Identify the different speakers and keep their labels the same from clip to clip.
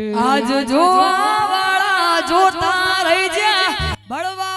Speaker 1: આજ જોવા વાળા જોતા રહી જાય બળવા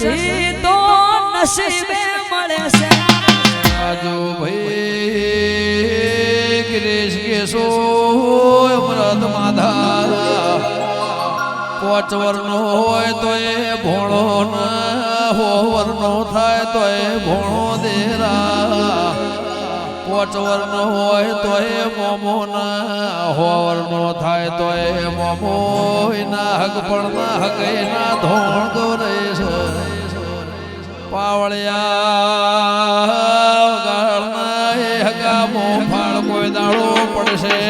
Speaker 1: સધી તો નસીબે મળે છે.
Speaker 2: આજુ ભાઈ, ગિરીશ કેશો અમૃત માધા પોચ વર્ણો હોય તો એ ભોણો ન હો વર્ણો થાય તો એ ભોણો દેરા. પોચ વર્ણો હોય તો એ મોમો ના હો વર્ણો થાય તો એ મોમો. ના હક પણ ના હક ના ધોણ ગૌરે છે. પાવળિયા ગાળના એ હગા મોફાળ કોઈ દાડો પડશે.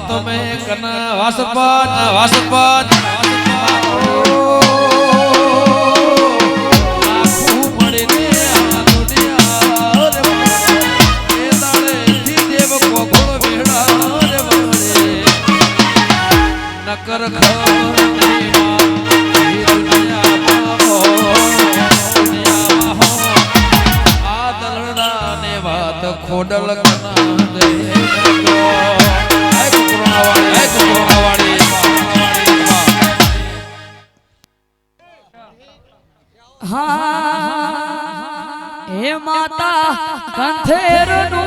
Speaker 2: તમે કના વાસપાત વાસપાત
Speaker 3: कंठे रो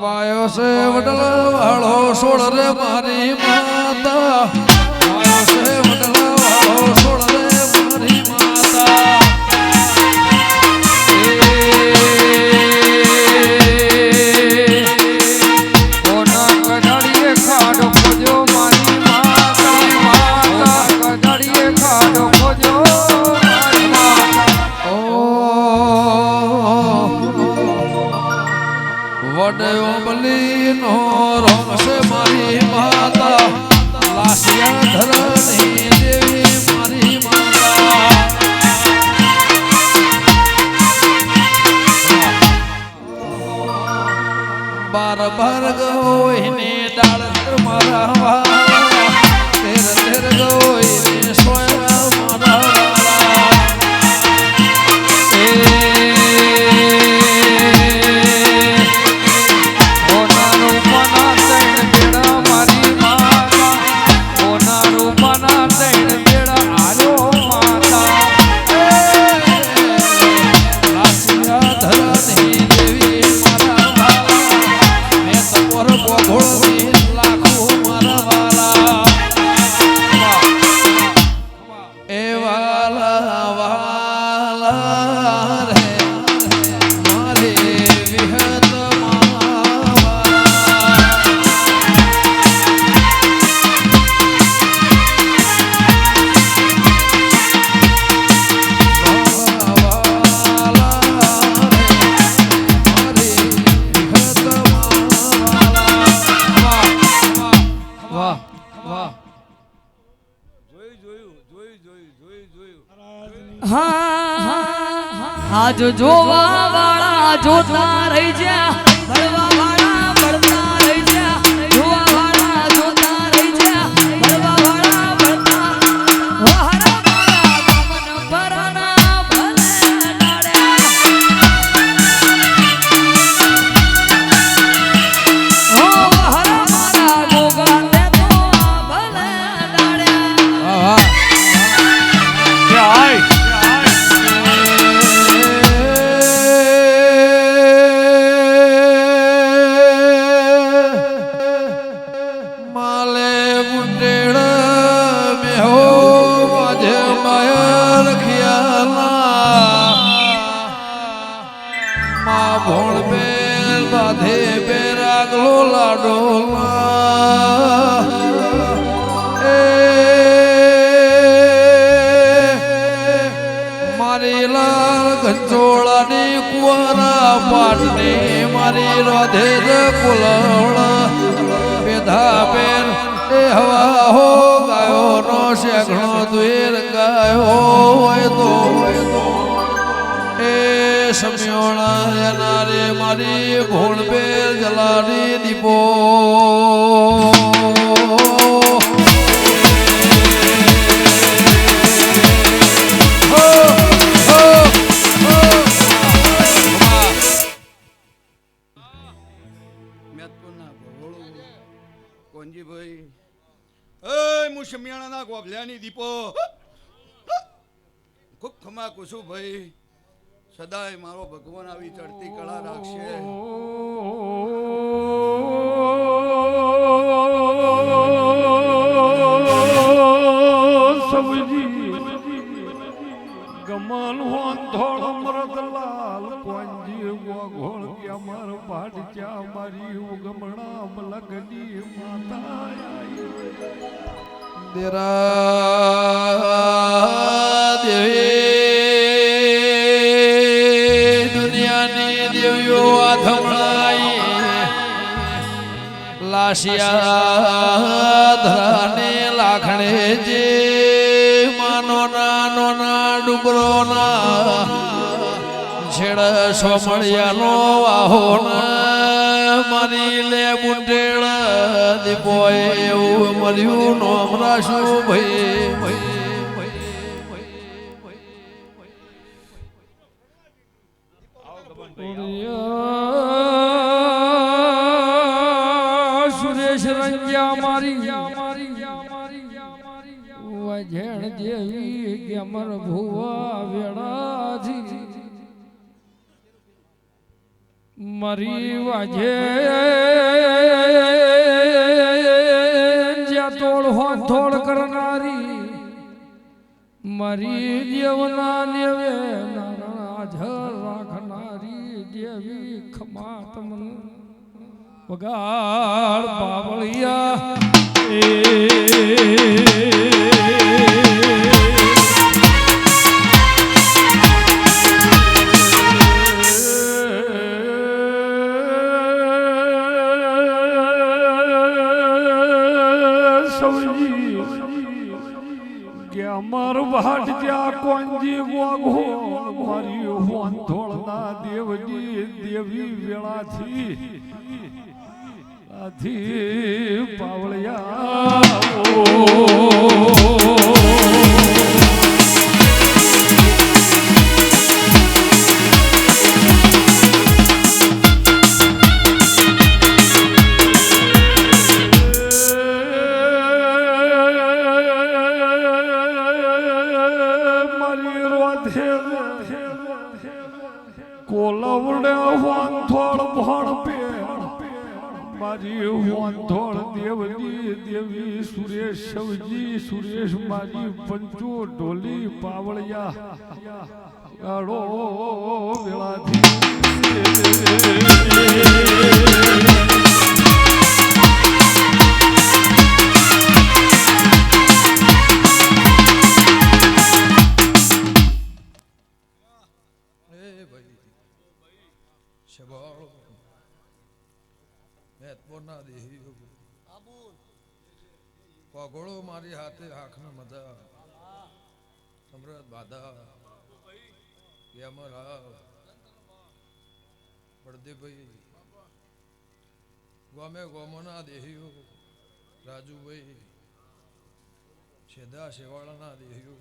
Speaker 2: વાયો છે વડલ વાળો સોળ રે મારી માં.
Speaker 1: આજ જોવા વાળા જોતા રહી
Speaker 2: છે જ પુલણ બેધા પેર એ હવા હો ગાયો, નો શેખણો દ્વેર ગાયો હોય તો. એ સમયોણા એના રે મારી ભોણ પેર જલારી દીપો.
Speaker 4: કોંજીભાઈ એ હું શમિયાણાના ગોભલ્યાની દીપો. ખૂબ ખમા કુસુભાઈ સદાય મારો ભગવાન આવી ચડતી કળા રાખશે.
Speaker 5: ગમન હોન અમૃત લાલ કે અમર ચા મારી ઉગમણા લગની માતા
Speaker 2: દેરા દુનિયાની દેવીઓ આથમણાઈ લાશિયા ધરાને લાખણે જે માનો નાનો ના ડુબરો ના છેડ સોમણિયાનો વાહો ના મારી લે બુંટેળ દીપો એવું નો હમણાં ભાઈ
Speaker 5: સુરેશ રંગ્યા મારી વજેણ જેવી કે અમર ભુવા વેળાથી મરી વાજે જ્યાં તોડ હો થોડ કરનારી મરી દેવના દેવે નારાયણ હાજર રાખનારી દેવી ખમા તમન વગાડ બાવળિયા. આથી પાવળિયા. કોલવડે થોડ ભણ પે. મારી હોંધોળ દેવજી દેવી સુરેશ શિવજી સુરેશ મારી પંચો ઢોલી પાવળિયા. ગાળો વેળાથી.
Speaker 2: પગોળો મારી હાથે આંખને મધા. સમરત બાધા. યમરા બળદેવભાઈ, ગમે ગોમોના દેહીઓ રાજુભાઈ, છેદા શેવાળાના દેહીઓ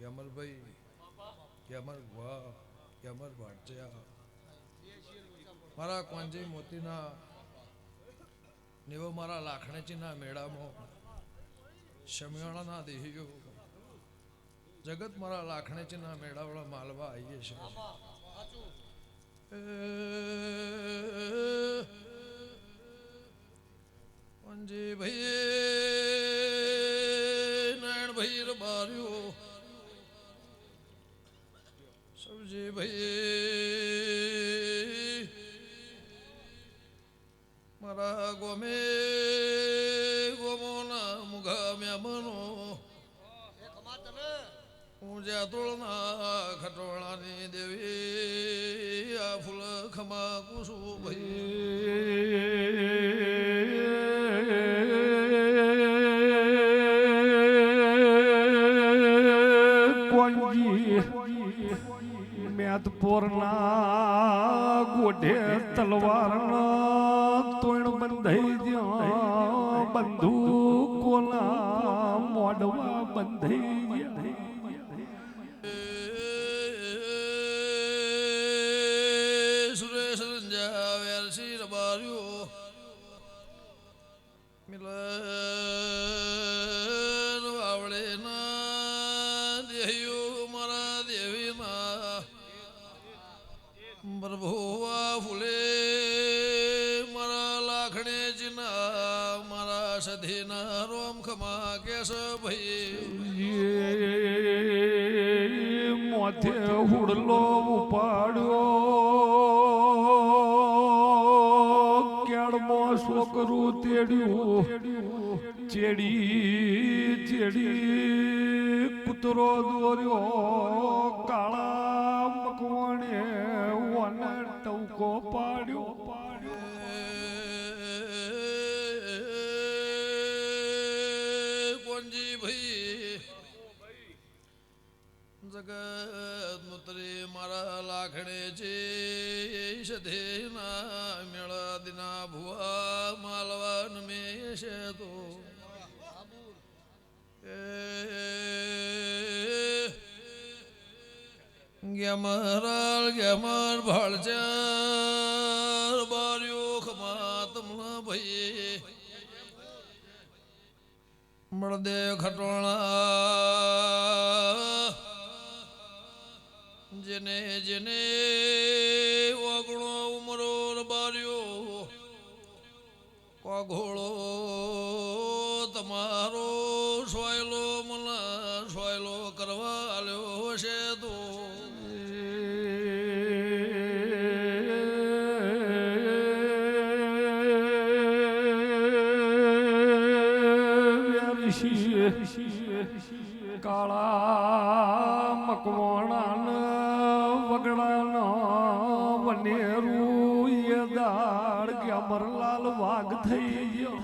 Speaker 2: યમલભાઈ યમર ભા યમર ભાટિયા મારા કોંજી મોતીના નેવો મારા લાખણેચીના મેળામાં શમિયાળાના દેહીઓ જગત મારા લાખણેચીના મેળાવાળા માલવા આવીએ છે પંજી ભાઈ નારાયણ ભાઈ બાર્યો સબજી ભાઈ મારા ગોમે ગોમોના મુઘા મ્યામનો હું તોળના ખટોળાની દેવી આ ફૂલ ખમા કુસુ ભાઈ
Speaker 5: મેદપોરના ગોઢે તલવારના બંધાઈ જ્યાં કોલા મોડવા બંધાઈ
Speaker 2: સુરેશ સધીના રોમ ખમા કેશ ભાઈ.
Speaker 5: મોથે હુડલો ઉપાડ્યો. કેળમો છોકરું તેડ્યું. ચેડી ચેડી કૂતરો દોર્યો. કાળા મકવાણે વન ટવકો પાડ્યો.
Speaker 2: લાખણે છે સધેના મેળા દિના ભુવા માલવાન મેં છે તો ગેમરાલ ગેમર ભાળચાર બાર્યો ખમા ભાઈ ખટોણા જેને જેને ઓગણો ઉમરો બાર્યો કોઘોળો
Speaker 5: વાઘ થઈ ગયો.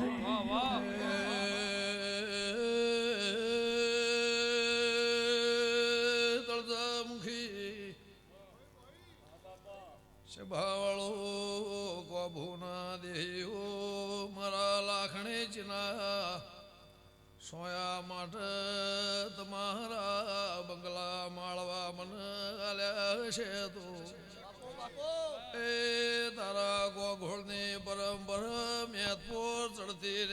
Speaker 2: સભાવાળો કોભુના દેહો મારા લાખણે ચિના સોયા માટે તમારા બંગલા માળવા મને આલ્યા છે તો.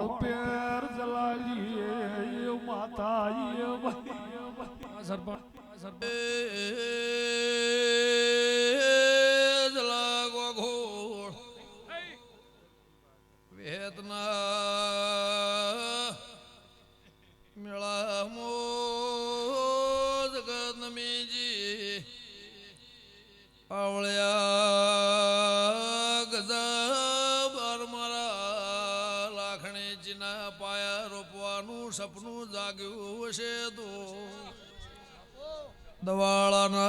Speaker 5: મુ ભોળ પેર જલાલીએ માતાએ સરપંચ
Speaker 2: જલા દવાળાના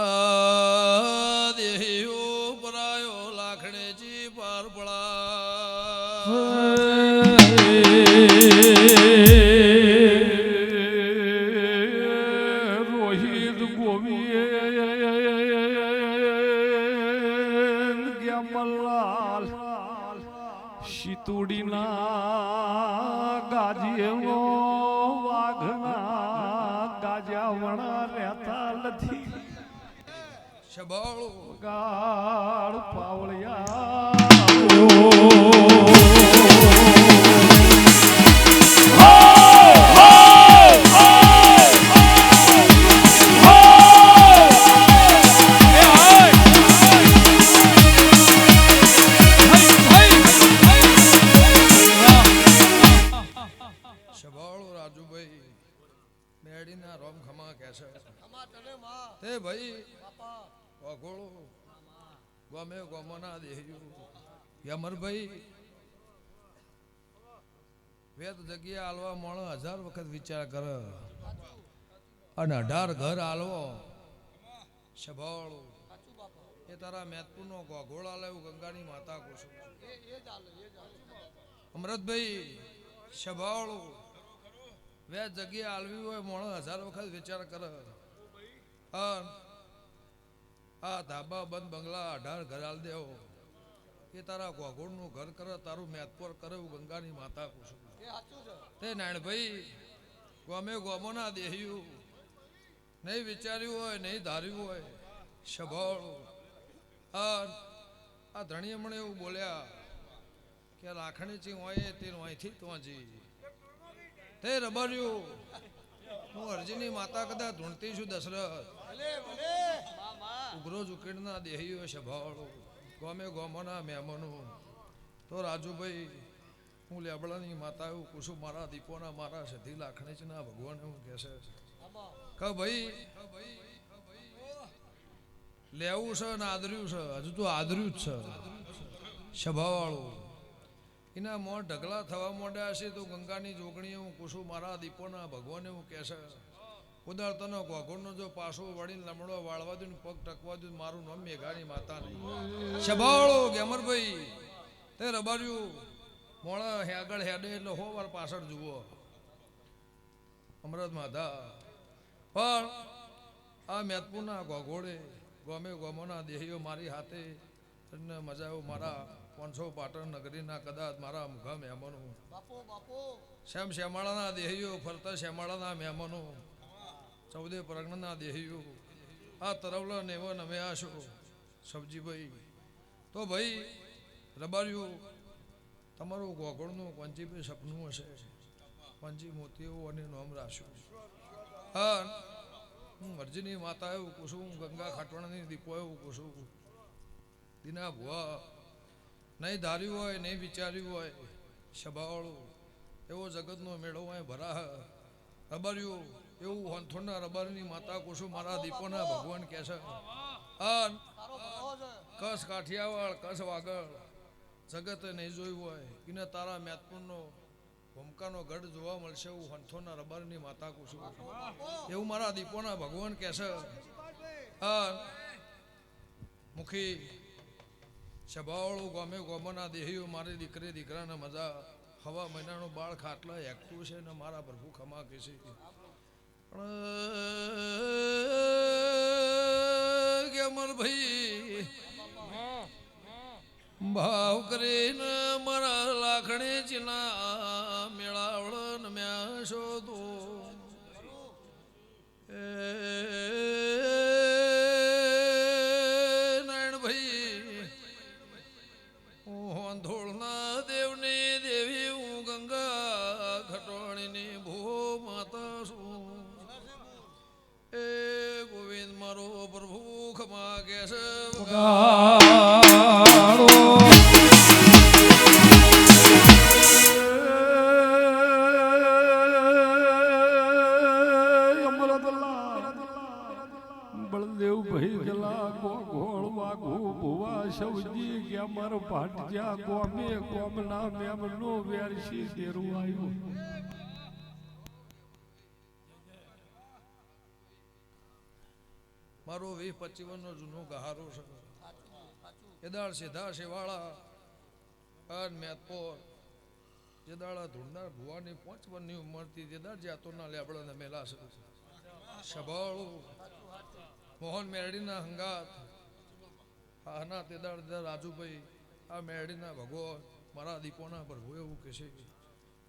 Speaker 2: દેહીઓ પરાયો લાખણેજી પાર હજાર વખત વિચાર કર. અને અઢાર ઘર
Speaker 4: હાલવો
Speaker 2: એ તારા મેતપુરનો ગોઘોળ આલે એવું ગંગાની માતા કુસુમ અમૃતભાઈ સભાળો વેદ જગ્યા આલવી હોય, મોણો હજાર વખત વિચાર કર. આ ધાબા બંધ બંગલા અઢાર ઘરાલ દેવો. એ તારા ગોઘોળનું ઘર કરે તારું મેથપોર કરે એવું ગંગાની માતા
Speaker 4: પૂછું
Speaker 2: તે નાણભાઈ ગમે ગોમોના દેહ્યું. નહીં વિચાર્યું હોય નહીં ધાર્યું હોય સભાળ. આ આ ધણી હમણે એવું બોલ્યા કે લાખણી ચી હોય તે અહીંથી તો જી તે રબર્યું. હું અરજીની માતા કદાચ ધૂણતી છું દશરથ. ઉગ્રો ઉકેડના દેહીઓ સભાળો ગમે ગોમોના મહેમાનો તો રાજુભાઈ હું લેબડાની માતા હું કુસુમ મારા દીપોના મારા સધી લાખણીચના ભગવાન હું કહેશે કે ભાઈ લેવું છે ને આદર્યું છે? હજુ તો આદર્યું જ છે. સભાવાળું એના મોં ઢગલા થવા માંડ્યા છે તો ગંગાની જોગણી હું કુસુમ મારા દીપોના ભગવાન એવું કહેશે ઉદારતનો ગોઘોળનો જો પાછો વળીને લમડો વાળવા દઉં પગ ટકવા દઉં મારું નામ મેઘાની માતા નહીં. સભાવાળો ગેમરભાઈ તે રબાર્યું મોડા હે આગળ હેડે એટલે હો વાર પાછળ જુઓ. અમરત માધા પણ આ મેતપુરના ગોઘોડે ગમે ગોમોના દેહીઓ મારી હાથે અને મજા આવું મારા પાંચસો પાટણ નગરીના કદાચ મારા મુખા મહેમાનો.
Speaker 4: બાપો બાપો.
Speaker 2: શ્યામ શ્યામાળાના દેહીઓ ફરતા શ્યામાળાના મહેમાનો. ચૌદે પ્રજ્ઞના દેહ્યું આ તરવલા ને એવા નમે આશો સબજીભાઈ તો ભાઈ રબાર્યું તમારું ગોગળનું પંચીભાઈ સપનું હશે પંચી મોતીઓ અને નોમ રાખ્યું હા હું અરજીની માતા એવું કુસુમ ગંગા ખાટવાણાની દીપો એવું કુશું દીના ભુવા નહીં ધાર્યું હોય નહીં વિચાર્યું હોય સભાવાળું એવો જગતનો મેળો હોય ભરા રબાર્યું એવું હોંથોના રબારની માતા કુસુમ મારા દીપોના ભગવાન કહે છે. કસ કાઠિયાવાડ કસ વાગળ જગતે નહીં જોયું હોય. એને તારા મેતપુરનો ભૂમકાનો ગઢ જોવા મળશે એવું હંથોના રબારની માતા કુસુમ એવું મારા દીપોના ભગવાન કે છે. હા મુખી સભાવાળું ગમે ગોમના દેહીઓ મારી દીકરી દીકરાને મજા. હવા મહિનાનું બાળ ખાટલા એકઠું છે ને મારા પ્રભુ ખમા કે છે પણ ગેમર ભાઈ ભાવ કરીને મારા લાખણે ચીના મેળાવળ મ્યા શોધો એ
Speaker 5: બળદેવ ભાઈ જલા ગોળ વાઘુ ભુવા સૌજી ગયા મારો ભાટિયા ગોમે ગોમના મેમનો વેરસી તેરું આવ્યું
Speaker 2: મારો વીસ પચીવન નો જૂનો ગહારો છે. એદાળ સીધા શેવાળા, અન મેતપોર જેદાળા ધૂળનાર ભુવાની પાંચ વનની ઉંમરથી જેદાળ જાતોના લેબડા મેલા છે. સભાળું મોહન મેરડીના હંગાત આના તેદાળ રાજુભાઈ, આ મેરડીના ભગવાન, મારા દીપોના પ્રભુ એવું કે છે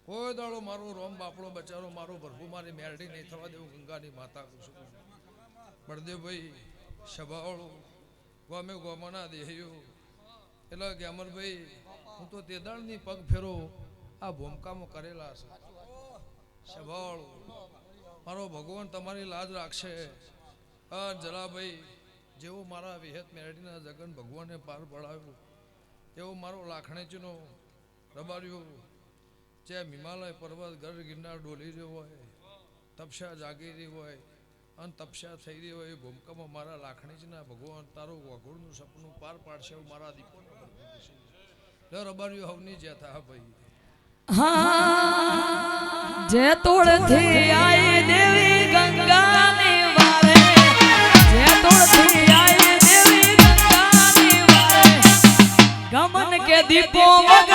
Speaker 2: કોઈ દાડો મારો રોમ બાપડો બચારો, મારો પ્રભુ મારી મેરડી નહીં થવા દેવું, ગંગાની માતા કુસુમ બળદેવભાઈ સભાવાળો ગમે ગોમાના દેહ્યો એટલે કે અમરભાઈ, હું તો તે દળની પગ ફેરો, આ ભૂમકામાં કરેલા છે. સભાવાળો મારો ભગવાન તમારી લાજ રાખશે. આ જલાભાઈ જેવો મારા વિહેત મેરડીના જગન ભગવાને પાર પડાવ્યો તેવો મારો લાખણેચીનો રબાર્યો જે હિમાલય પર્વત ગઢ ગિરનાર ડોલી રહ્યો હોય, તપસ્યા જાગી રહી હોય અને તપસ્યા થઈ રહી હોય એ ભૂમકામાં મારા લાખણીજીના ભગવાન, તારું વઘોડનું સપનું પાર પાડશે એવું મારા દીપો રબાર્યું હવની થા ભાઈ.
Speaker 6: જે તોડથી આઈ દેવી ગંગાની આઈ દેવી ગંગાની ગમન કે દીપો વગર